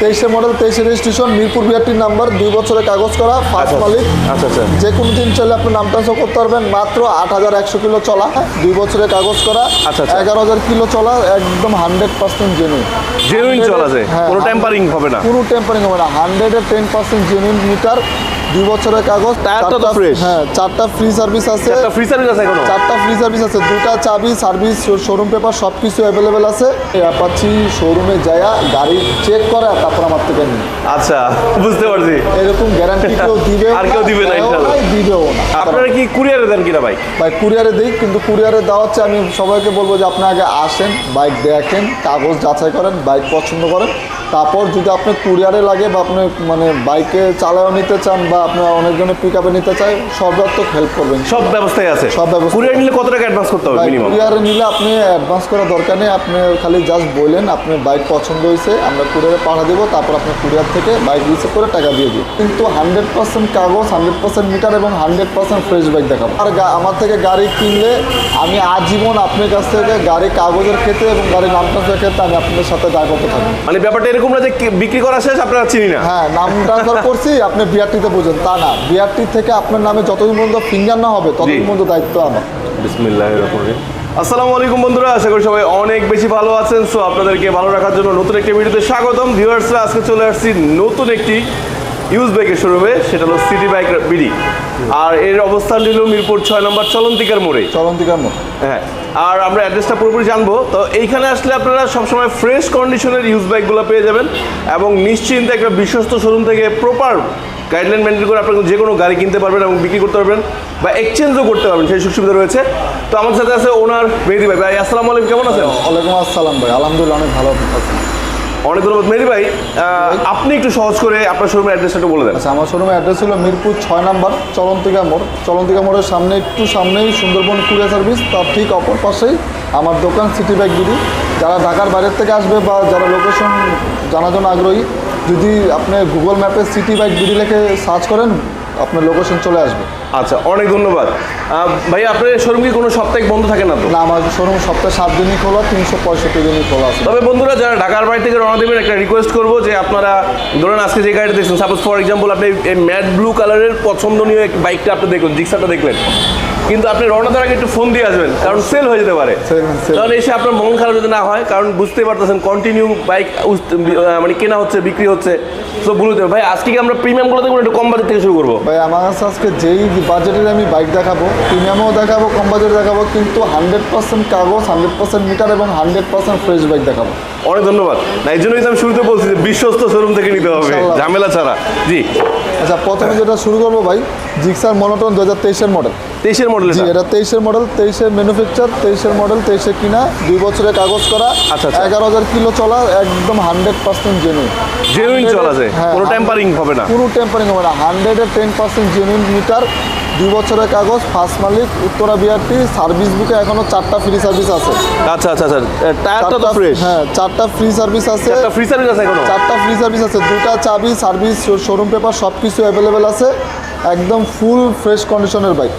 তেইশে মডেল তেইশে রেজিস্ট্রেশন মিরপুর বিআরটির নাম্বার দুই বছরের কাগজ করা ফার্স্ট আচ্ছা মালিক। আচ্ছা আচ্ছা। যে কোনো দিন চলে আপনি নাম ট্রান্সফার করতে পারবেন। মাত্র আট হাজার একশো কিলো চলা দুই বছরের কাগজ করা আচ্ছা, আচ্ছা। এগারো হাজার কিলো চলা একদম হান্ড্রেড পার্সেন্ট জেনুইন জেনুইন চলা যায় কোনো টেম্পারিং হবে না? কোনো টেম্পারিং হবে না। হান্ড্রেডের টেন পার্সেন্ট জেনুইন মিটার দুই বছরের কাগজ টায়ারটা তো fresh। হ্যাঁ চারটা ফ্রি সার্ভিস আছে। ফ্রি সার্ভিস আছে এখনও? চারটা ফ্রি সার্ভিস আছে। দুটা চাবি সার্ভিস শোরুম পেপার সব কিছু অ্যাভেলেবেল আছে। অ্যাপাচি শোরুমে যায়া গাড়ি চেক করে তারপর আমার থেকে নিই আচ্ছা বুঝতে পারছি। এরকম গ্যারান্টি কেউ দিবে আর কেউ দিবে না, ইনশাআল্লাহ। দিবেও না। আপনারা কি কুরিয়ারে দেন কিনা ভাই? ভাই কুরিয়ারে দিই কিন্তু কুরিয়ারে দেওয়া হচ্ছে আমি সবাইকে বলব যে আপনি আগে আসেন বাইক দেখেন কাগজ যাচাই করেন বাইক পছন্দ করেন। তারপর যদি আপনি কুরিয়ারে লাগে বা আপনি মানে বাইকে চালাও নিতে চান বা আপনার অনেকজনের পিক আপে নিতে চাই সর্বাত্মক হেল্প করবেন। সব ব্যবস্থাই আছে। সব ব্যবস্থা। কুরিয়ার নিলে কত টাকা অ্যাডভান্স করতে হবে মিনিমাম কুরিয়ারে নিলে আপনি অ্যাডভান্স করার দরকার নেই। আপনি খালি জাস্ট বললেন আপনার বাইক পছন্দ হয়েছে আমরা কুরিয়ারে পাঠা দেবো তারপর আপনি কুরিয়ার থেকে বাইক রিসিভ করে টাকা দিয়ে দিই কিন্তু হান্ড্রেড পার্সেন্ট কাগজ হান্ড্রেড পার্সেন্ট মিটার এবং হান্ড্রেড পার্সেন্ট ফ্রেশ বাইক দেখাবো। আর আমার থেকে গাড়ি কিনলে আমি আজীবন আপনার কাছ থেকে গাড়ি কাগজের ক্ষেত্রে এবং গাড়ির নাম ক্ষেত্রে আমি আপনাদের সাথে দায় করতে থাকি মানে ব্যাপারটা এরকম কুমড়া যে বিক্রি করা শেষ আপনারা চিনি না। হ্যাঁ নাম ট্রান্সফার করছি আপনি বিআরটিতে বুঝেন। তা না বিআরটি থেকে আপনার নামে যতদিন পর্যন্ত ফিঙ্গার না হবে ততদিন। পর্যন্ত দায়িত্ব আমার। বিসমিল্লাহ আসসালামু আলাইকুম বন্ধুরা আশা করি সবাই অনেক বেশি ভালো আছেন। সো আপনাদেরকে ভালো রাখার জন্য নতুন একটি ভিডিওতে স্বাগতম। ভিউয়ার্সরা আজকে চলে আসছি নতুন একটি ইউজ বাইকের শোরুমে সেটা হলো সিটি বাইক বিডি। আর এর অবস্থান হলো মিরপুর ছয় নম্বর চলন্তিকার মোড়ে। চলন্তিকার মোড়। হ্যাঁ আর আমরা অ্যাড্রেসটা পুরোপুরি জানব। তো এইখানে আসলে আপনারা সবসময় ফ্রেশ কন্ডিশনের ইউজ বাইকগুলো পেয়ে যাবেন এবং নিশ্চিন্তে একটা বিশ্বস্ত শোরুম থেকে প্রপার গাইডলাইন মেনটেন করে আপনারা যে কোনো গাড়ি কিনতে পারবেন এবং বিক্রি করতে পারবেন বা এক্সচেঞ্জও করতে পারবেন সেই সুযোগ সুবিধা রয়েছে। তো আমার সাথে আছে ওনার মেহেদি ভাই। ভাই আসসালামু আলাইকুম কেমন আছেন? ওয়ালাইকুম আসসালাম ভাই। আলহামদুলিল্লাহ অনেক ভালো আছি। অনেক ধন্যবাদ মেহেদি ভাই আপনি একটু সহজ করে আপনার শোরুমের অ্যাড্রেসটা একটু বলে দেন। আচ্ছা আমার শোরুমের অ্যাড্রেস হলো মিরপুর ছয় নাম্বার চলন্তিকা মোড়। চলন্তিকা মোড়ের সামনে একটু সামনেই সুন্দরবন কুরিয়ার সার্ভিস তার ঠিক অপর পাশেই আমার দোকান সিটি ব্যাগ দিদি যারা ঢাকার বাইরের থেকে আসবে বা যারা লোকেশন জানার জন্য আগ্রহী যদি আপনি গুগল ম্যাপে সিটি বাইক বিডি লিখে সার্চ করেন আপনার লোকেশন চলে আসবে। আচ্ছা অনেক ধন্যবাদ। ভাই আপনার শোরুম কি কোনো সপ্তাহে বন্ধ থাকে না তো? না আমার শোরুম সপ্তাহে সাত দিনই খোলা তিনশো পঁয়ষট্টি দিনই খোলা আছে। তবে বন্ধুরা যারা ঢাকার বাড়ি থেকে রওনা দেবেন একটা রিকোয়েস্ট করব যে আপনারা ধরুন আজকে যে গাড়িটা দেখছেন সাপোজ ফর এক্সাম্পল আপনি এই ম্যাট ব্লু কালারের পছন্দনীয় এক বাইকটা আপনি দেখুন জিক্সারটা দেখলেন। কিন্তু আপনি রওনা দেওয়ার আগে একটু ফোন দিয়ে আসবেন কারণ সেল হয়ে যেতে পারে. কারণ এসে আপনার মন খারাপ যদি না হয় কারণ বুঝতে পারতেছেন কন্টিনিউ বাইক মানে কেনা হচ্ছে বিক্রি হচ্ছে তো বলতে ভাই আজকে কি আমরা প্রিমিয়ামগুলো দেখব একটু কম বাজেট থেকে শুরু করব? ভাই আমার কাছে আজকে যেই বাজেটের আমি বাইক দেখাবো প্রিমিয়ামও দেখাবো কম বাজেট দেখাবো কিন্তু হান্ড্রেড পার্সেন্ট কাগজ হান্ড্রেড পার্সেন্ট মিটার এবং হান্ড্রেড পার্সেন্ট ফ্রেশ বাইক দেখাবো। অনেক ধন্যবাদ। না এই জন্যই আমি শুরুতে বলছি যে বিশ্বস্ত শোরুম থেকে নিতে হবে। ঝামেলা ছাড়া। জি। আচ্ছা প্রথমে যেটা শুরু করব ভাই জিক্সার মনোটন দু হাজার তেইশের মডেল তেইশের মডেল এটা? তেইশের মডেল তেইশের ম্যানুফ্যাকচার তেইশের মডেল তেইশে কিনা দুই বছরের কাগজ করা আচ্ছা, আচ্ছা। এগারো হাজার কিলো চলা একদম হান্ড্রেড পার্সেন্ট জেনুইন জেনুইন চলা যায়? কোনো টেম্পারিং হবে না? পুরো টেম্পারিং হবে না। হান্ড্রেডের টেন পার্সেন্ট জেনুইন মিটার দুই বছরের কাগজ ফার্স্ট মালিক উত্তরা বিআরটি সার্ভিস বুকে এখনও চারটা ফ্রি সার্ভিস আছে। আচ্ছা আচ্ছা আচ্ছা। টায়ারটা তো ফ্রেশ হ্যাঁ চারটা ফ্রি সার্ভিস আছে। একটা ফ্রি সার্ভিস আছে এখনও? চারটা ফ্রি সার্ভিস আছে। দুটা চাবি সার্ভিস শোরুম পেপার সব কিছু অ্যাভেলেবেল আছে। একদম ফুল ফ্রেশ কন্ডিশনের বাইক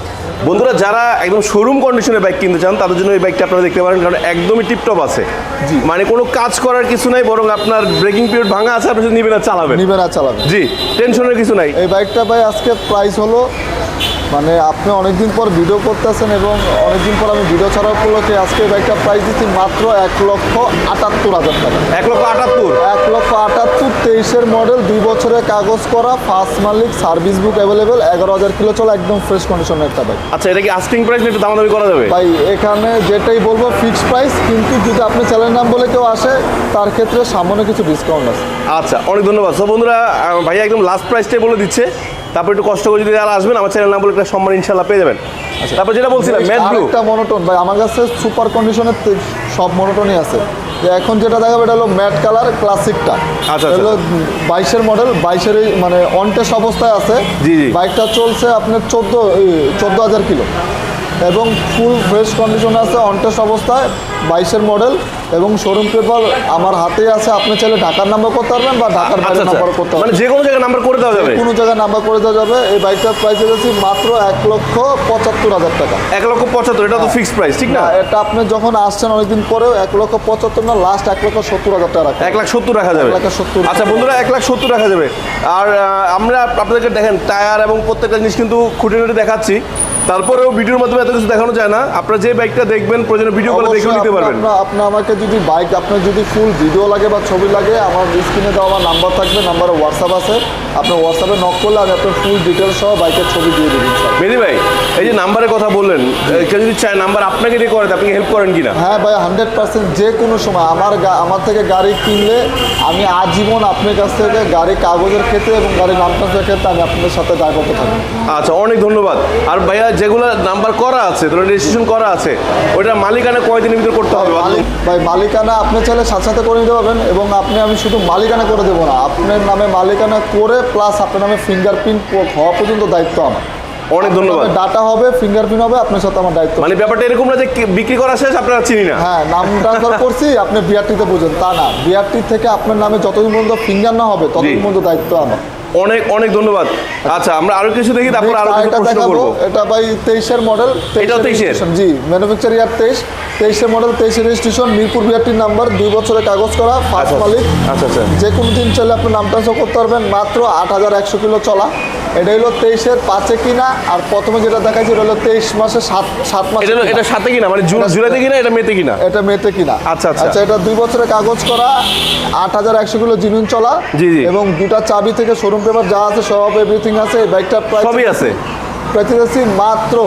বন্ধুরা যারা একদম শোরুম কন্ডিশনের বাইক কিনতে চান তাদের জন্য এই বাইকটা আপনারা দেখতে পারেন কারণ একদমই টিপটপ আছে। জি। মানে কোনো কাজ করার কিছু নাই বরং আপনার ব্রেকিং পিরিয়ড ভাঙা আছে আপনি নিবে নিবেন আর চালাবেন। নিবেন আর চালাবেন। জি টেনশনের কিছু নাই। এই বাইকটা ভাই আজকে প্রাইস হলো মানে আপনি অনেকদিন পর ভিডিও করতেছেন এবং অনেকদিন পর আমি ভিডিও ছাড়া উপলক্ষে আজকে বাইকটা প্রাইস দিচ্ছি মাত্র এক লক্ষ আটাত্তর হাজার টাকা। এক লক্ষ আটাত্তর? এক লক্ষ আটাত্তর তেইশের মডেল দুই বছরের কাগজ করা ফার্স্ট মালিক সার্ভিস বুক অ্যাভেলেবেল এগারো হাজার কিলো চলা একদম ফ্রেশ কন্ডিশনের একটা বাইক আচ্ছা এটা কি আস্কিং প্রাইস একটু দামাদামি করা যাবে? ভাই এখানে যেটাই বলব ফিক্সড প্রাইস কিন্তু যদি আপনি চ্যানেল নাম বলে কেউ আসে তার ক্ষেত্রে সামান্য কিছু ডিসকাউন্ট আছে। আচ্ছা অনেক ধন্যবাদ। সব বন্ধুরা ভাইয়া একদম লাস্ট প্রাইসটাই বলে দিচ্ছে। তারপর একটু কষ্ট করে যদি আর আসবেন আমার চ্যানেল নাম বলে একটা সম্মান ইনশাল্লাহ পেয়ে যাবেন। তারপর যেটা বলছিলাম ম্যাট ব্লু একটা মনোটন ভাই আমার কাছে সুপার কন্ডিশনের সব মনোটনই আছে। যে এখন যেটা দেখাবো এটা হলো ম্যাট কালার ক্লাসিকটা আচ্ছা। হলো বাইশের মডেল বাইশের মানে অনটেস্ট অবস্থায় আছে। জি, জি। বাইকটা চলছে আপনার চোদ্দ চোদ্দ হাজার কিলো। এবং ফুল ফ্রেশ কন্ডিশন আছে অনটেস্ট অবস্থায় বাইশের মডেল এবং শোরুম পেপার আমার হাতেই আছে। আপনি চাইলে ঢাকার নাম্বার করতে পারবেন বা ঢাকার আচ্ছা বাইরের আচ্ছা। নাম্বার করতে মানে পারবেন। যে কোনো জায়গায় নাম্বার করে দেওয়া যাবে? কোনো জায়গায় নাম্বার করে দেওয়া যাবে। এই বাইকটার প্রাইস দিয়েছি মাত্র এক লক্ষ পঁচাত্তর হাজার টাকা। এক লক্ষ পঁচাত্তর এটা তো ফিক্সড প্রাইস ঠিক না? এটা আপনি যখন আসছেন অনেকদিন পরেও এক লক্ষ পঁচাত্তর না লাস্ট এক লক্ষ সত্তর হাজার টাকা এক লাখ সত্তর রাখা যাবে। এক লাখ সত্তর। আচ্ছা বন্ধুরা এক লাখ সত্তর রাখা যাবে। আর আমরা আপনাদেরকে দেখেন টায়ার এবং প্রত্যেকটা জিনিস কিন্তু খুঁটিনাটি দেখাচ্ছি। তারপরেও ভিডিওর মাধ্যমে এত কিছু দেখানো যায় না। আপনারা যে বাইকটা দেখবেন প্রয়োজনে ভিডিও করে দেখেও নিতে পারবেন। আপনি আমাকে যদি বাইক আপনার যদি ফুল ভিডিও লাগে বা ছবি লাগে আমার স্ক্রিনে দেওয়া আমার নাম্বার থাকবে নাম্বারে হোয়াটসঅ্যাপ আছে। আপনি হোয়াটসঅ্যাপে নক করলে আমি আপনার ফুল ডিটেলস সহ বাইকের ছবি দিয়ে দেবেন মেদি ভাই এই যে নাম্বারের কথা বললেন কেউ যদি চায় নাম্বার আপনাকে দিয়ে করে দেয়, আপনি হেল্প করেন কিনা? হ্যাঁ ভাই হান্ড্রেড পার্সেন্ট যে কোনো সময়। আমার আমার থেকে গাড়ি কিনলে আমি আজীবন আপনার কাছ থেকে গাড়ি কাগজের ক্ষেত্রে এবং গাড়ির নাম ক্ষেত্রে আমি আপনাদের সাথে দায় করতে থাকি আচ্ছা অনেক ধন্যবাদ। আর ভাইয়া যেগুলো নাম্বার করা আছে রেজিস্ট্রেশন করা আছে ওটা মালিকানা কয়দিনের ভিতরে করতে হবে? ভাই, মালিকানা আপনি চাইলে সাথে সাথে করে নিতে পারবেন এবং আপনি আমি শুধু মালিকানা করে দেবো না। আপনার নামে মালিকানা করে প্লাস আপনার নামে ফিঙ্গারপ্রিন্ট হওয়া পর্যন্ত দায়িত্ব আমার। অনেক ধন্যবাদ। ডাটা হবে ফিঙ্গারপ্রিন্ট হবে আপনার সাথে আমার দায়িত্ব। মানে ব্যাপারটা এরকম না যে বিক্রি করা শেষ আপনারা চিনি না। হ্যাঁ নাম ট্রান্সফার করছি আপনি বিআরটিতে বুঝেন তা না। বিআরটি থেকে আপনার নামে যতদিন পর্যন্ত ফিঙ্গার না হবে ততদিন। পর্যন্ত দায়িত্ব আমার। অনেক অনেক ধন্যবাদ। আচ্ছা আমরা আরও কিছু দেখি তারপর আরও কিছু এটা প্রশ্ন করব। এটা ভাই তেইশের মডেল এটাও 23 এর? জি ম্যানুফ্যাকচার ইয়ার তেইশ। তেইশের মডেল তেইশের রেজিস্ট্রেশন মিরপুর বিআরটির নাম্বার দুই বছরের কাগজ করা ফার্স্ট আচ্ছা। মালিক। আচ্ছা আচ্ছা। যে কোনো দিন চাইলে আপনি নাম ট্রান্সফার করতে পারবেন মাত্র আট হাজার একশো কিলো চলা। এটা হলো তেইশের পাঁচে কিনা আর প্রথমে যেটা দেখাচ্ছি এটা হলো তেইশ মাসে সাত সাত মাস এটা সাথে কিনা? মানে জুন জুলাইতে কিনা এটা মেতে কিনা? এটা মেতে কিনা। আচ্ছা, আচ্ছা। আচ্ছা এটা দুই বছরের কাগজ করা আট হাজার একশো কিলো জিনুন চলা জি, জি। এবং দুটা চাবি থেকে শোরুম পেপার যা আছে সব এভরিথিং আছে এই বাইকটা প্রায় সবই আছে। প্রাইস আছে মাত্র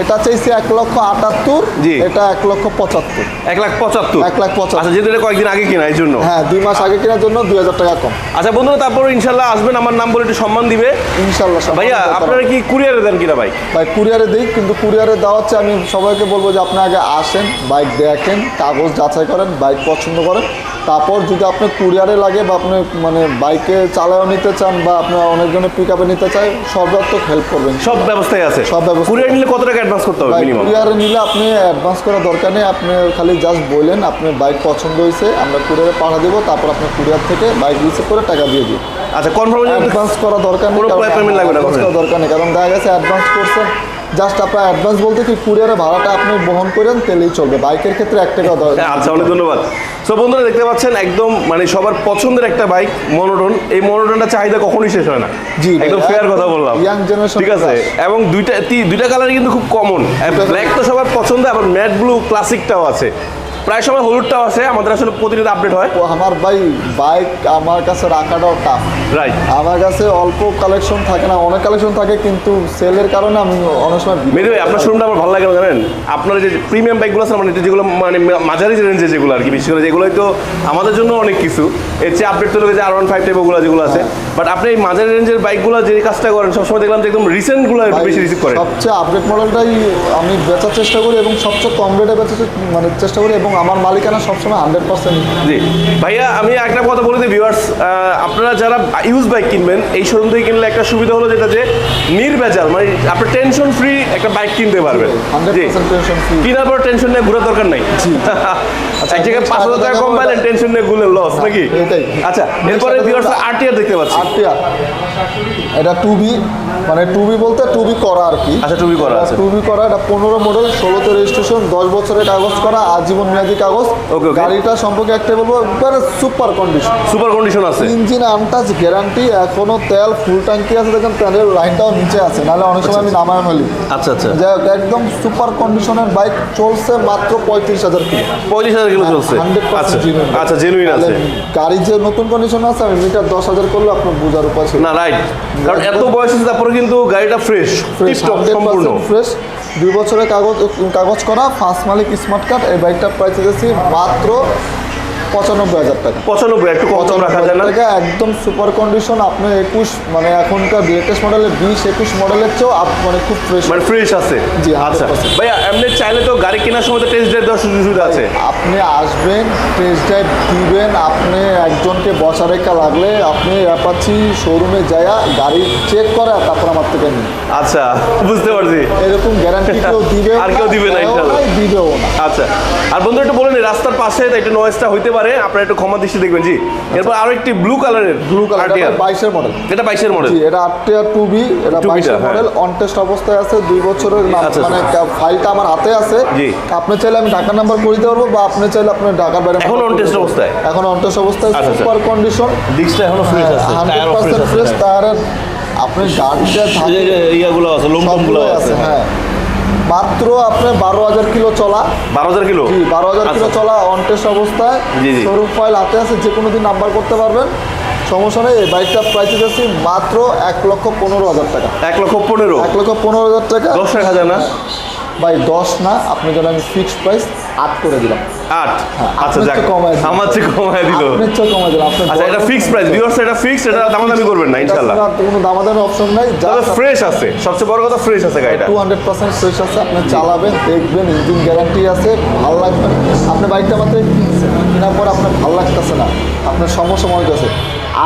এটা চাইছি এক লক্ষ আটাত্তর জি। এটা এক লক্ষ পঁচাত্তর। এক লাখ পঁচাত্তর? এক লাখ পঁচাত্তর। আচ্ছা যেহেতু এটা কয়েকদিন আগে কিনা এই জন্য। হ্যাঁ দুই মাস আগে কেনার জন্য দুই হাজার টাকা কম। আচ্ছা বন্ধুরা তারপর ইনশাল্লাহ আসবেন আমার নাম বলে একটু সম্মান দিবে। ইনশাল্লাহ ভাইয়া আপনারা কি কুরিয়ারে দেন কিনা ভাই? ভাই কুরিয়ারে দিই কিন্তু কুরিয়ারে দেওয়া হচ্ছে আমি সবাইকে বলব যে আপনি আগে আসেন বাইক দেখেন কাগজ যাচাই করেন বাইক পছন্দ করেন তারপর যদি আপনি কুরিয়ারে লাগে বা আপনি মানে বাইকে চালাও নিতে চান বা আপনি অনেকজনের পিক আপে নিতে চাই সর্বাত্মক হেল্প করবেন। সব ব্যবস্থাই আছে। সব ব্যবস্থা কুরিয়ার নিলে কত টাকা অ্যাডভান্স করতে হবে মিনিমাম কুরিয়ারে নিলে আপনি অ্যাডভান্স করার দরকার নেই আপনি খালি জাস্ট বললেন আপনার বাইক পছন্দ হয়েছে আমরা কুরিয়ারে পাঠা দেবো তারপর আপনি কুরিয়ার থেকে বাইক রিসিভ করে টাকা দিয়ে দিই আচ্ছা কনফার্ম অ্যাডভান্স করা দরকার নেই কোনো লাগবে না, দরকার নেই কারণ দেখা গেছে অ্যাডভান্স করছেন জাস্ট আপনার অ্যাডভান্স বলতে কি কুরিয়ারে ভাড়াটা আপনি বহন করেন তেলেই চলবে। বাইকের ক্ষেত্রে এক টাকা দরকার আচ্ছা অনেক ধন্যবাদ। সো বন্ধুরা দেখতে পাচ্ছেন একদম মানে সবার পছন্দের একটা বাইক মনোটন এই মনোটনটা চাহিদা কখনোই শেষ হয় না। জি একদম ফেয়ার কথা বললাম। ইয়াং জেনারেশন ঠিক আছে? এবং দুইটা দুইটা কালারই কিন্তু খুব কমন ব্ল্যাক তো সবার পছন্দ আবার ম্যাট ব্লু ক্লাসিকটাও আছে। প্রায় সময় হলুদটাও আছে আমাদের আসলে প্রতিনিয়ত আপডেট হয়। আমার ভাই বাইক আমার কাছে রাখাটাও টাফ রাইট আমার কাছে অল্প কালেকশন থাকে না অনেক কালেকশন থাকে কিন্তু সেলের কারণে আমি অনেক সময় মেদি ভাই আপনার শোরুমটা আমার ভালো লাগে জানেন? আপনার যে প্রিমিয়াম বাইকগুলো আছে মানে যেগুলো মানে মাঝারি রেঞ্জে যেগুলো আর কি বিশেষ করে যেগুলো তো আমাদের জন্য অনেক কিছু। এর চেয়ে আপডেট তো যে আর ওয়ান ফাইভ টাইপ ওগুলো যেগুলো আছে। বাট আপনি এই মাঝারি রেঞ্জের বাইকগুলো যে কাজটা করেন সবসময় দেখলাম যে একদম রিসেন্টগুলো একটু বেশি রিসিভ করেন। সবচেয়ে আপডেট মডেলটাই আমি বেচার চেষ্টা করি এবং সবচেয়ে কম রেটে বেচার মানে চেষ্টা করি এবং আমার মালিকানা সবসময় হান্ড্রেড পার্সেন্ট জি। ভাইয়া আমি একটা কথা বলে দিই ভিউয়ার্স আপনারা যারা ইউজ বাইক কিনবেন এই শোরুম থেকে কিনলে একটা সুবিধা হলো যেটা যে নির্ভেজাল মানে আপনি টেনশন ফ্রি একটা বাইক কিনতে পারবেন। কেনার পর টেনশন নিয়ে ঘুরার দরকার নাই। এক জায়গায় পাঁচ হাজার টাকা কম পাইলেন টেনশন নিয়ে ঘুরলেন লস নাকি? এটাই। আচ্ছা এরপরে ভিউয়ার্স আরটিআর দেখতে পাচ্ছি। আটটিয়া এটা টুবি মানে টুবি বলতে টুবি করা আর কি। আচ্ছা টুবি করা আছে। টু করা এটা পনেরো মডেল ষোলোতে রেজিস্ট্রেশন দশ বছরের কাগজ করা আজীবন মেয়াদি কাগজ Okay, okay. গাড়িটা সম্পর্কে একটা বলব একবারে সুপার কন্ডিশন সুপার কন্ডিশন আছে। ইঞ্জিন আনটাচ গ্যারান্টি এখনও তেল ফুল ট্যাঙ্কি আছে দেখেন তেলের লাইনটাও নিচে আছে নাহলে অনেক সময় আমি নামায় ফেলি। আচ্ছা আচ্ছা। যাই হোক, একদম সুপার কন্ডিশনের বাইক চলছে মাত্র পঁয়ত্রিশ হাজার কিলো। পঁয়ত্রিশ হাজার কিলো চলছে। আচ্ছা জেনুইন আচ্ছা জেনুইন আছে। গাড়ি যে নতুন কন্ডিশন আছে আমি মিটার দশ হাজার করলে আপনার বোঝার উপায় না রাইট কারণ এত বয়স আছে তারপরে কিন্তু গাড়িটা ফ্রেশ সম্পূর্ণ। ফ্রেশ দুই বছরের কাগজ কাগজ করা ফার্স্ট মালিক স্মার্ট কার্ড এই বাইকটার প্রাইস দিয়েছি মাত্র পঁচানব্বই হাজার টাকা। পঁচানব্বই একটু কম রাখা যায় না? একদম সুপার কন্ডিশন আপনি একুশ মানে এখনকার লেটেস্ট মডেলের বিশ একুশ মডেলের চেয়েও মানে খুব ফ্রেশ মানে ফ্রেশ আছে? জি, আচ্ছা। 100% ভাইয়া এমনি চাইলে তো গাড়ি কেনার সময় তো টেস্ট ড্রাইভ দেওয়ার সুযোগ সুবিধা আছে। আপনি আসবেন টেস্ট ড্রাইভ দিবেন আপনি একজনকে বসা রেখা লাগলে আপনি অ্যাপাচি শোরুমে যায়া গাড়ি চেক করে তারপর আমার থেকে নিন। আচ্ছা বুঝতে পারছি। এরকম গ্যারান্টি কেউ দিবে আর কেউ দিবে না, ইনশাআল্লাহ। দিবেও না। আচ্ছা। আর বন্ধু একটু বলেন রাস্তার পাশে তো একটু নয়েজটা হইতে পারে। আপনারা একটু ক্ষমা দৃষ্টি দেখবেন জি। এরপর আরও একটি ব্লু কালারের ব্লু কালার বাইশের মডেল এটা বাইশের মডেল জি এটা আটটিয়ার টু বি এটা 2B বাইশের হ্যাঁ। মডেল অন টেস্ট অবস্থায় আছে দুই বছরের নাম আচ্ছা, মানে ফাইলটা আমার হাতে আছে। জি। আপনি চাইলে আমি ঢাকার নাম্বার করে দিতে পারব বা আপনি চাইলে আপনি ঢাকার বাইরে এখন on test অবস্থায়? এখন অন টেস্ট অবস্থায় আচ্ছা, আচ্ছা। সুপার কন্ডিশন ডিস্কটা এখনও ফ্রেশ আছে হান্ড্রেড টায়ারও ফ্রেশ পার্সেন্ট আছে ফ্রেশ টায়ারের আপনি গাড়িটা ইয়াগুলো আছে লোমগুলো আছে আছে। হ্যাঁ। মাত্র আপনার বারো হাজার কিলো চলা। বারো হাজার কিলো? জি বারো হাজার কিলো আচ্ছা। চলা অনটেস্ট অবস্থায়। শোরুম ফাইল হাতে আছে যে কোনো দিন নাম্বার করতে পারবেন। সমস্যা নেই এই বাইকটা প্রাইস দিতেছি মাত্র এক লক্ষ পনেরো হাজার টাকা। এক লক্ষ পনেরো? এক লক্ষ পনেরো হাজার টাকা। দশ হাজার না? ভাই দশ না আপনি জানেন আমি ফিক্সড প্রাইস আট করে দিলাম। আট? হ্যাঁ, আচ্ছা যাক। কমায়। আমার চেয়ে কমায় দিল। আপনার চেয়ে দিলাম আচ্ছা এটা ফিক্সড প্রাইস ভিউয়ার্স এটা ফিক্সড এটা দামাদামি করবেন না ইনশাআল্লাহ। কোনো দামাদামি অপশন নাই তবে ফ্রেশ আছে সবচেয়ে বড় কথা ফ্রেশ আছে গাড়িটা। টু হান্ড্রেড পার্সেন্ট ফ্রেশ আছে আপনি চালাবেন দেখবেন ইঞ্জিন গ্যারান্টি আছে ভালো লাগবে। আপনি বাইকটা মাত্র কিনছেন কেনার পর আপনার ভালো লাগতেছে না আপনার সমস্যা মনে হচ্ছে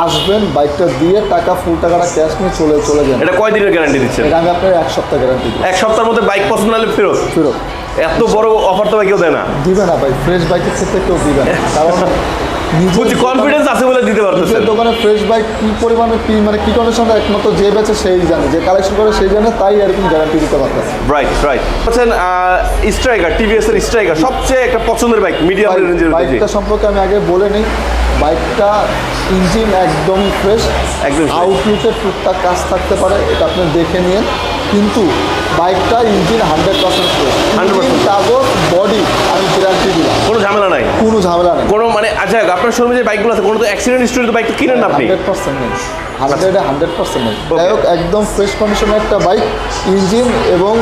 আসবেন বাইকটা দিয়ে টাকা ফুল টাকাটা ক্যাশ নিয়ে চলে চলে যান। এটা কয় দিনের গ্যারান্টি দিচ্ছেন? এটা আমি আপনার এক সপ্তাহ গ্যারান্টি এক সপ্তাহের মধ্যে বাইক পছন্দ হলে ফেরত? ফেরত। এত বড় অফার তো ভাই কেউ দেয় না। দিবে না ভাই ফ্রেশ বাইকের ক্ষেত্রে কেউ দিবে না। কারণ বুঝছি কনফিডেন্স আছে বলে দিতে নিজের পারতেছেন। দোকানে ফ্রেশ বাইক কি পরিমাণে কি মানে কি কন্ডিশনে একমাত্র যে বেচে সেই জানে যে কালেকশন করে সেই জানে তাই এরকম গ্যারান্টি দিতে পারতেছে। রাইট রাইট আচ্ছা স্ট্রাইকার টিভিএস এর স্ট্রাইকার সবচেয়ে একটা পছন্দের বাইক মিডিয়াম রেঞ্জের বাইকটা সম্পর্কে আমি আগে বলে নিই বাইকটা ইঞ্জিন একদমই ফ্রেশ একদম fresh। আউটলুকে টুকটাক কাজ থাকতে পারে এটা আপনি দেখে নিন কিন্তু বাইকটা ইঞ্জিন হান্ড্রেড পার্সেন্ট ফ্রেশ 100% কাগজ বডি আমি গ্যারান্টি দিলাম। কোনো ঝামেলা নাই? কোনো ঝামেলা নেই। কোনো মানে আচ্ছা আপনার শোরুমে যে বাইকগুলো আছে কোনো তো অ্যাক্সিডেন্ট হিস্টোরি তো বাইকটা কিনেন আপনি? হান্ড্রেড পার্সেন্ট নেই। হান্ড্রেডে হান্ড্রেড পার্সেন্ট নেই। যাই হোক একদম ফ্রেশ কন্ডিশনের একটা বাইক ইঞ্জিন এবং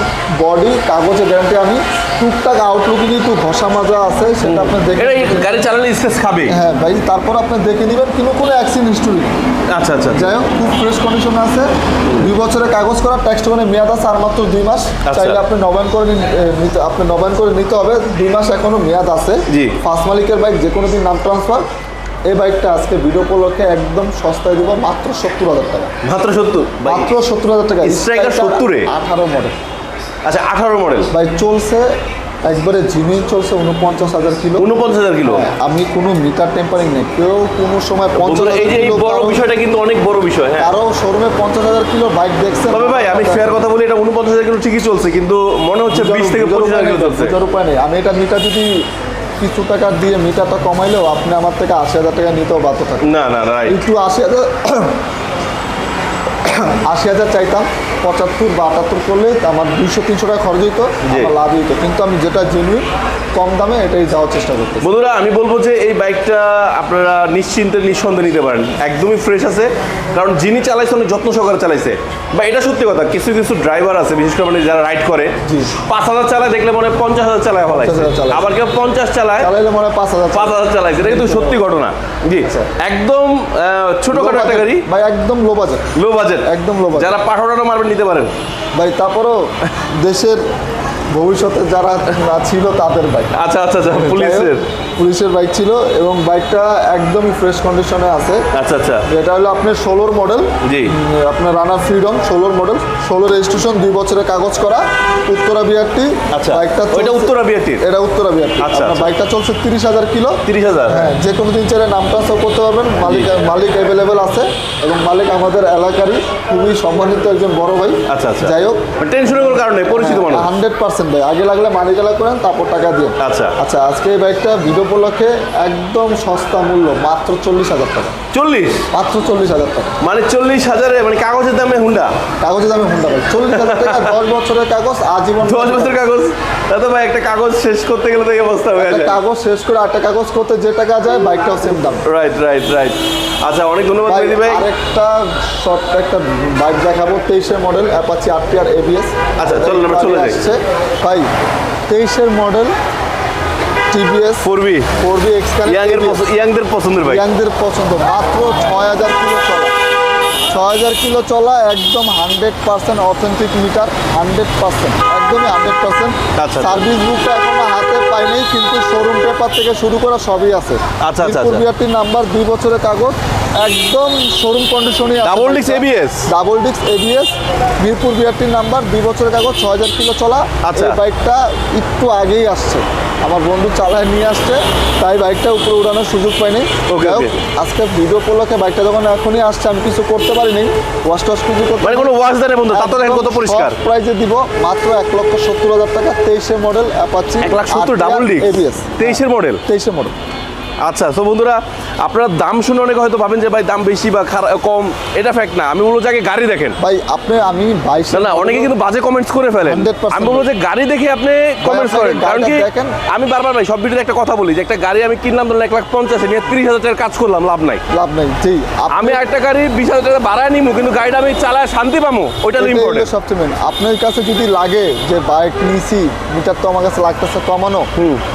বডি কাগজে গ্যারান্টি আমি। টুকটাক আউটলুকিং একটু ঘষা মাজা আছে সেটা আপনি দেখে এই গাড়ি চালালে স্পেস খাবে। হ্যাঁ ভাই তারপর আপনি দেখে নেবেন কিন্তু কোনো অ্যাক্সিডেন্ট হিস্টোরি আচ্ছা আচ্ছা যাই হোক খুব ফ্রেশ কন্ডিশনে আছে। দুই বছরের কাগজ করা ট্যাক্স টোকেনে মেয়াদ আছে আর মাত্র দুই মাস। আচ্ছা। চাইলে আপনি নবায়ন করে নিতে আপনি নবায়ন করে নিতে হবে। দুই মাস এখনও মেয়াদ আছে। জি। ফার্স্ট মালিকের বাইক যে কোনো দিন নাম ট্রান্সফার এই বাইকটা আজকে ভিডিও উপলক্ষে একদম সস্তায় দিব মাত্র সত্তর হাজার টাকা। মাত্র সত্তর? মাত্র সত্তর হাজার টাকা। 70 আঠারো মডেল আচ্ছা আঠারো মডেল ভাই চলছে একবারে জিনিস চলছে উনপঞ্চাশ হাজার কিলো। উনপঞ্চাশ হাজার কিলো? আমি কোনো মিটার টেম্পারিং নেই। কেউ কোনো সময় পঞ্চাশ এই হাজার যে বড় বিষয়টা কিন্তু অনেক বড় বিষয় হ্যাঁ। কারও শোরুমে পঞ্চাশ হাজার কিলো বাইক দেখছে তবে ভাই আমি ফেয়ার কথা বলি এটা উনপঞ্চাশ হাজার কিলো ঠিকই চলছে কিন্তু মনে হচ্ছে বিশ থেকে পঁচিশ হাজার কিলো চলছে। উপায় নেই। আমি এটা মিটার যদি কিছু টাকা দিয়ে মিটারটা কমাইলেও আপনি আমার থেকে আশি হাজার টাকা নিতেও বাধ্য থাকেন না না রাইট একটু আশি হাজার আশি হাজার চাইতাম। পঁচাত্তর বা আটাত্তর করলে আমার দুইশো তিনশো টাকা খরচ হইতো। আমার লাভ হইতো। কিন্তু আমি যেটা জেনুইন কম দামে এটাই যাওয়ার চেষ্টা করতেছি। বন্ধুরা আমি বলব যে এই বাইকটা আপনারা নিশ্চিন্তে নিঃসন্দেহে নিতে পারেন। একদমই ফ্রেশ আছে। কারণ যিনি চালাইছে অনেক যত্ন সহকারে চালাইছে। বা এটা সত্যি কথা কিছু কিছু ড্রাইভার আছে বিশেষ করে মানে যারা রাইড করে। পাঁচ হাজার চালায় দেখলে মনে হয় পঞ্চাশ হাজার চালায় ফেলাইছে। 50,000 চালায়। আবার কেউ পঞ্চাশ চালায় চালাইলে মনে হয় পাঁচ হাজার পাঁচ হাজার চালাইছে এটা কিন্তু সত্যি ঘটনা। জি। একদম ছোটখাটো একটা গাড়ি ভাই একদম লো বাজেট লো বাজেট একদম লো বাজেট যারা পাঠানোটা মারবেন নিতে পারেন। ভাই তারপরও দেশের ভবিষ্যতে যারা ছিল তাদের বাইক আচ্ছা আচ্ছা আচ্ছা পুলিশের। পুলিশের বাইক ছিল এবং বাইকটা একদমই ফ্রেশ কন্ডিশনে আছে। আচ্ছা আচ্ছা। এটা হলো আপনার ষোলোর মডেল জি। আপনার রানার ফ্রিডম ষোলোর মডেল ষোলো রেজিস্ট্রেশন দুই বছরের কাগজ করা। উত্তরা বিআরটি আচ্ছা। বাইকটা ওইটা উত্তরা বিআরটির এটা উত্তরা বিআরটি আচ্ছা, আচ্ছা। বাইকটা চলছে তিরিশ হাজার কিলো। তিরিশ হাজার। হ্যাঁ যে কোনো দিন চাইলে নাম ট্রান্সফার করতে পারবেন। মালিক মালিক অ্যাভেলেবেল আছে এবং মালিক আমাদের এলাকারই খুবই সম্মানিত একজন বড় ভাই। আচ্ছা আচ্ছা। যাই হোক। টেনশনের কোনো কারণে পরিচিত মানুষ। হান্ড্রেড পার্সেন্ট ভাই। আগে লাগলে মানি এলা করেন তারপর টাকা দিয়ে আচ্ছা। আচ্ছা আজকে এই বাইকটা ভিডিও উপলক্ষে একদম সস্তা মূল্য মাত্র চল্লিশ হাজার টাকা। চল্লিশ? মাত্র চল্লিশ হাজার টাকা। মানে চল্লিশ হাজারে মানে কাগজের দামে হুন্ডা কাগজের দামে হুন্ডা ভাই। চল্লিশ হাজার টাকা দশ বছরের কাগজ আজীবন দশ বছরের কাগজ? তাতে ভাই একটা কাগজ শেষ করতে গেলে তো এই অবস্থা হয়ে যায়। কাগজ শেষ করে আটটা কাগজ করতে যে টাকা যায় বাইকটাও সেম দাম। রাইট রাইট রাইট আচ্ছা অনেক ধন্যবাদ ভাই, মেহেদি ভাই। আরেকটা শর্ট একটা বাইক দেখাবো তেইশের model Apache R R ABS আচ্ছা, চলুন আমরা চলে যাই। ভাই তেইশের model TVS four B four B X young ইয়াংদের পছন্দের বাইক ইয়াংদের পছন্দ মাত্র ছয় হাজার কিলো চলা হাজার কিলো চলা একদম hundred percent authentic meter hundred percent একদমই হান্ড্রেড পার্সেন্ট আচ্ছা। সার্ভিস বুকটা এখনও হাতে পাইনি কিন্তু শোরুম পেপার থেকে শুরু করা সবই আছে আচ্ছা, আচ্ছা, আচ্ছা। বিআরটির নাম্বার দুই বছরের কাগজ একদম শোরুম কন্ডিশনই Double disc ABS? Double disc ABS Mirpur বিআরটির নাম্বার দুই বছরের কাগজ ছয় হাজার কিলো চলা আচ্ছা। বাইকটা একটু আগেই আসছে আমার বন্ধু চালায় নিয়ে আসছে তাই বাইকটা উপরে উড়ানোর সুযোগ পাইনি। Okay. আজকে ভিডিও উপলক্ষে বাইকটা যখন এখনই আসছে আমি কিছু করতে পারিনি। ওয়াশ টস কিছু করতে মানে কোনো ওয়াশ দেয় না বন্ধু তা তো দেখেন কত পরিষ্কার। প্রাইজে দিব মাত্র এক লক্ষ সত্তর হাজার টাকা তেইশে মডেল অ্যাপাচি এক লাখ সত্তর ডাবল ডি এবিএস তেইশের মডেল তেইশে মডেল আচ্ছা তো বন্ধুরা আপনার দাম শুনে অনেকে হয়তো ভাবেন যে ভাই দাম বেশি বা কম এটা ফ্যাক্ট না। আমি বলব যে আগে গাড়ি দেখেন। ভাই আপনি আমি বাইশ না না অনেকে কিন্তু বাজে কমেন্টস করে ফেলেন। 100% আমি বলব যে গাড়ি দেখে আপনি কমেন্টস করেন। কারণ কি আমি বারবার ভাই সব ভিডিওতে একটা কথা বলি যে একটা গাড়ি আমি কিনলাম ধরুন এক লাখ পঞ্চাশে নিয়ে তিরিশ হাজার টাকার কাজ করলাম লাভ নাই। লাভ নেই জি আমি একটা গাড়ি বিশ হাজার টাকা বাড়ায় নিবো কিন্তু গাড়িটা আমি চালায় শান্তি পাবো ওইটা ইম্পর্টেন্ট সবচেয়ে মেন আপনার কাছে যদি লাগে যে বাইক নিছি মিটার তো আমার কাছে লাগতেছে কমানো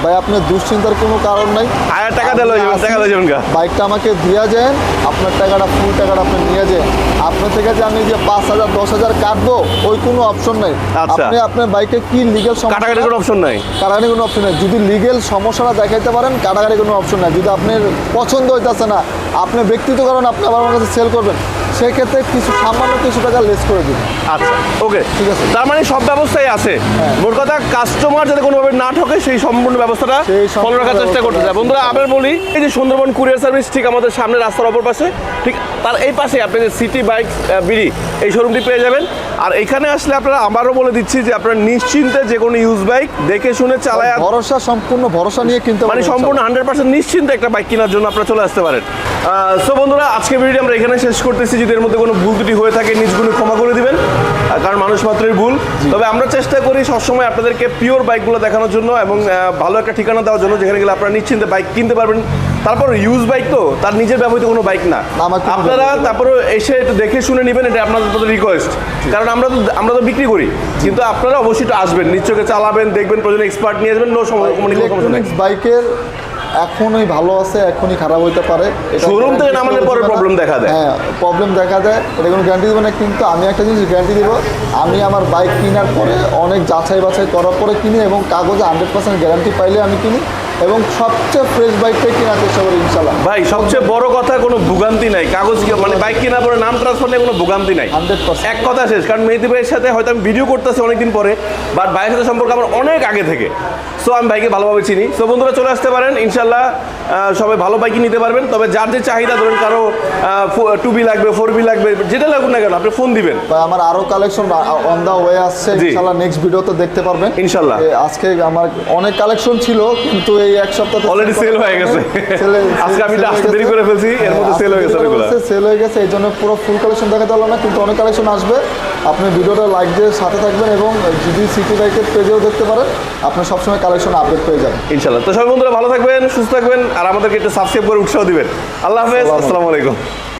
ভাই আপনার দুশ্চিন্তার কোনো কারণ নাই। হাজার টাকা টাকা গা। বাইকটা আমাকে দিয়া যান আপনার টাকাটা ফুল টাকাটা আপনি নিয়ে যান। আপনার থেকে যে আমি যে পাঁচ হাজার দশ হাজার কাটবো ওই কোনো অপশন নাই। আচ্ছা। আপনি আপনার বাইকে কি লিগেল কাটাকাটি কোনো অপশন নাই? কাটাকাটি কোনো অপশন নাই। যদি লিগেল সমস্যাটা দেখাইতে পারেন কাটাকাটি কোনো অপশন নাই। যদি আপনার পছন্দ হইতেছে না আপনি ব্যক্তিগত কারণ আপনি আমার কাছে সেল করবেন। সেক্ষেত্রে কিছু সামান্য কিছু টাকা লেস করে দিন আচ্ছা ওকে ঠিক আছে। তার মানে সব ব্যবস্থাই আছে। হ্যাঁ। মোট কথা কাস্টমার যাতে কোনোভাবে না ঠকে সেই সম্পূর্ণ ব্যবস্থাটা ফলো রাখার চেষ্টা করতে চাই বন্ধুরা আবার বলি এই যে সুন্দরবন কুরিয়ার সার্ভিস ঠিক আমাদের সামনে রাস্তার অপর পাশে ঠিক তার এই পাশে আপনি যে সিটি বাইক বিডি এই শোরুমটি পেয়ে যাবেন। আর এখানে আসলে আপনারা আবারও বলে দিচ্ছি যে আপনারা নিশ্চিন্তে যে কোনো ইউজ বাইক দেখে শুনে চালায় ভরসা সম্পূর্ণ ভরসা নিয়ে কিনতে মানে সম্পূর্ণ হান্ড্রেড পার্সেন্ট নিশ্চিন্তে একটা বাইক কেনার জন্য আপনারা চলে আসতে পারেন। সো বন্ধুরা আজকে ভিডিও আমরা এখানে শেষ করতেছি। যদি এর মধ্যে কোনো ভুল ত্রুটি হয়ে থাকে নিজগুলো ক্ষমা করে দিবেন। কারণ মানুষ মাত্রই ভুল। তবে আমরা চেষ্টা করি সবসময় আপনাদেরকে পিওর বাইকগুলো দেখানোর জন্য এবং ভালো একটা ঠিকানা দেওয়ার জন্য যেখানে গেলে আপনারা নিশ্চিন্তে বাইক কিনতে পারবেন। তারপর ইউজ বাইক তো তার নিজের ব্যবহৃত কোনো বাইক না। না, আপনারা তারপরে এসে একটু দেখে শুনে নেবেন এটা আপনাদের রিকোয়েস্ট কারণ আমরা তো আমরা তো বিক্রি করি। কিন্তু আপনারা অবশ্যই আসবেন নিশ্চয়ই চালাবেন দেখবেন প্রয়োজন এক্সপার্ট নিয়ে আসবেন নো সমস্যা বাইকের এখনই ভালো আছে এখনই খারাপ হইতে পারে। শোরুম থেকে নামালে পরে প্রবলেম দেখা দেয়। হ্যাঁ প্রবলেম দেখা দেয়। এটা কোনো গ্যারান্টি দেবে না কিন্তু আমি একটা জিনিস গ্যারান্টি দেবো। আমি আমার বাইক কেনার পরে অনেক যাচাই বাছাই করার পরে কিনি এবং কাগজে হান্ড্রেড পার্সেন্ট গ্যারান্টি পাইলে আমি কিনি। এবং সবচেয়ে ফ্রেশ বাইকটাই কেনার চেষ্টা করি ইনশাল্লাহ ভাই সবচেয়ে বড় কথা কোনো ভোগান্তি নাই। কাগজ কি- মানে বাইক কেনার পরে নাম ট্রান্সফার নিয়ে কোনো ভোগান্তি নাই। 100% এক কথা শেষ কারণ মেহেদি ভাইয়ের সাথে হয়তো আমি ভিডিও করতেছি অনেকদিন পরে বাট ভাইয়ের সাথে সম্পর্ক আমার অনেক আগে থেকে। সো আমি বাইকে ভালোভাবে চিনি। সো বন্ধুরা চলে আসতে পারেন। ইনশাল্লাহ সবাই ভালো বাইকই নিতে পারবেন। তবে যার যে চাহিদা ধরেন কারও টু বি লাগবে ফোর বি লাগবে যেটা লাগুন না কেন আপনি ফোন দিবেন। আমার আরও কালেকশন অন দা ওয়ে আসছে। ইনশাল্লাহ নেক্সট ভিডিওতে দেখতে পারবেন। ইনশাল্লাহ। আজকে আমার অনেক কালেকশন ছিল কিন্তু এই এক সপ্তাহ অলরেডি সেল হয়ে গেছে। আজকে আমি আসতে দেরি করে ফেলছি, এর মধ্যে সেল হয়ে গেছে অনেকগুলা। সেল হয়ে গেছে এই জন্য পুরো ফুল কালেকশন দেখাতে পারলাম না কিন্তু অনেক কালেকশন আসবে। আপনি ভিডিওটা লাইক দিয়ে সাথে থাকবেন এবং যদি সিটি বাইকের পেজেও দেখতে পারেন আপনি সবসময় কালেকশন আপডেট পেয়ে যাবেন। ইনশাল্লাহ তো সবাই বন্ধুরা ভালো থাকবেন সুস্থ থাকবেন আর আমাদেরকে একটু সাবস্ক্রাইব করে উৎসাহ দিবেন। আল্লাহ হাফেজ আসসালামু আলাইকুম।